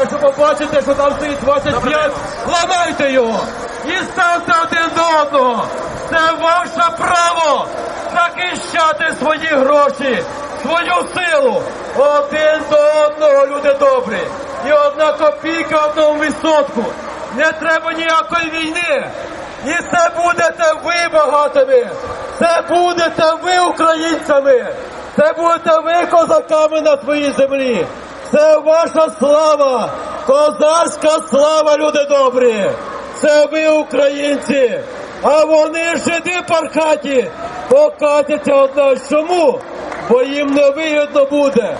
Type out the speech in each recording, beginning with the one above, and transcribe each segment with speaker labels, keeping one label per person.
Speaker 1: Якщо побачите, що там стоїть 25, ламайте його і ставте один до одного. Це ваше право захищати свої гроші, свою силу. Один до одного, люди добрі. І одна копійка одному відсотку. Не треба ніякої війни. І це будете ви багатими. Це будете ви українцями. Це будете ви козаками на своїй землі. Це ваша слава, козацька слава, люди добрі. Це ви українці. А вони жиди пархаті покатяться одна. Чому? Бо їм не вигідно буде.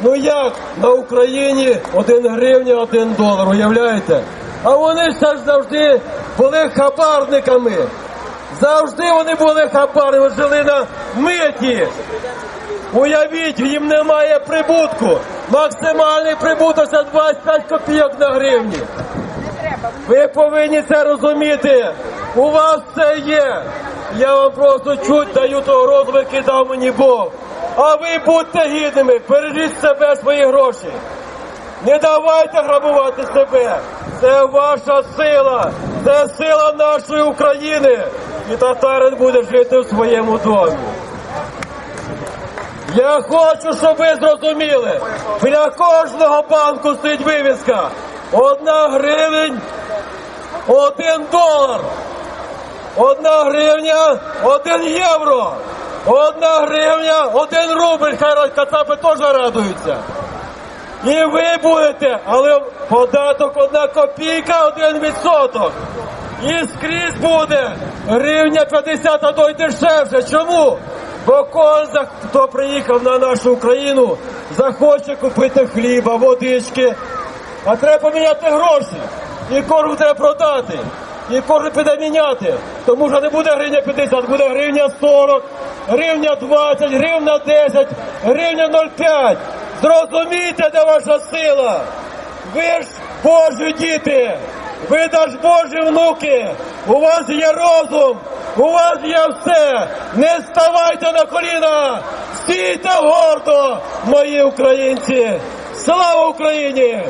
Speaker 1: Ну як на Україні один гривня, один долар, уявляєте? А вони ж завжди були хабарниками. Завжди вони були хабарниками, жили на миті. Уявіть, їм немає прибутку. Максимальний прибуток це 25 копійок на гривні. Ви повинні це розуміти. У вас це є. Я вам просто чуть даю того розуму, який дав мені Бог. А ви будьте гідними, бережіть себе, свої гроші. Не давайте грабувати себе. Це ваша сила, це сила нашої України. І татарин буде жити в своєму домі. Я хочу, щоб ви зрозуміли, біля кожного банку стоїть вивіска. Одна гривень, один долар. Одна гривня, один євро. Одна гривня, один рубль. Хай кацапи теж радуються. І ви будете, але податок одна копійка, один відсоток. І скрізь буде гривня 50, а то й дешевше. Чому? Бо кожен, хто приїхав на нашу Україну, захоче купити хліба, водички. А треба поміняти гроші. І кожен треба продати. І кожен піде міняти. Тому що не буде гривня 50, буде гривня 40, гривня 20, гривня 10, гривня 0,5. Зрозумійте, де ваша сила. Ви ж Божі діти, ви ж Божі внуки. У вас є розум, у вас є все. Не ставайте на коліна, стійте гордо, мої українці. Слава Україні!